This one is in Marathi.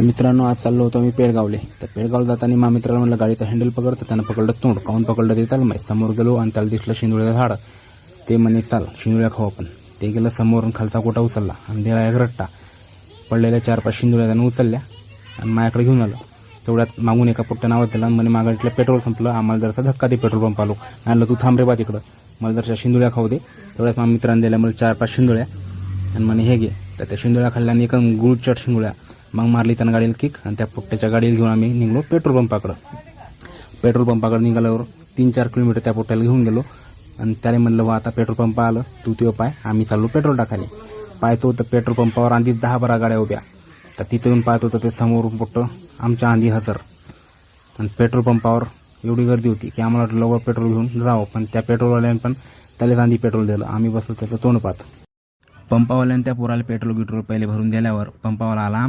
तर मित्रांनो आज चाललो होतो मी पेडगावले. तर पेळगाव जाताना मा मित्राला म्हणलं गाडीचं हँडल पकडतं त्यानं पकडलं तोंड. काऊन पकडलं ते? चाल माहीत समोर गेलो आणि त्याला दिसलं शिंदुळ्याचं झाड. ते म्हणे चाल शिंदुळ्या खाऊ आपण. ते गेलं समोरून खालचा कोटा उचलला आणि दिला एक रट्टा. पडलेल्या चार पाच शिंदुळ्या त्यानं उचलल्या आणि माझ्याकडे घेऊन आलं. तेवढ्यात मागून एका पोट्ट्या नावात दिला आणि म्हणे मागाडीतलं पेट्रोल संपलं. आम्हाला जरसा धक्का दे पेट्रोल पंप आलो. आणलं तू थांब रे बा तिकडं. मला जरशा शिंदुळ्या खाऊ दे. तेवढ्यात मा मित्रांनी दिल्या मला चार पाच शिंदुळ्या आणि म्हणे हे घे. तर त्या शिंदुळ्या खाल्ल्याने एक गुळचट शिंदुळ्या मग मारली त्यानं गाडीला किक आणि त्या पोट्ट्याच्या गाडीला घेऊन आम्ही निघलो पेट्रोल पंपाकडं पेट्रोल पंपाकडे निघाल्यावर तीन चार किलोमीटर त्या पोट्याला घेऊन गेलो आणि त्याला म्हणलं वा आता पेट्रोल पंप आलं. तू तो पाय. आम्ही चाललो पेट्रोल टाकायला. पाहतो तर पेट्रोल पंपावर आधी दहा बारा गाड्या उभ्या. तर तिथं येऊन पाहतो तर ते समोरून पोट्टं आमच्या आधी हजर. आणि पेट्रोल पंपावर एवढी गर्दी होती की आम्हाला वाटलं लवकर पेट्रोल घेऊन जावं. पण त्या पेट्रोलवाल्यानं पण त्यालाच आधी पेट्रोल दिलं. आम्ही बसलो त्याचं तोंड पाहत. पंपावाल्यानं त्या पोराला पेट्रोल गिट्रोल पहिले भरून दिल्यावर पंपावाला आला आमच्या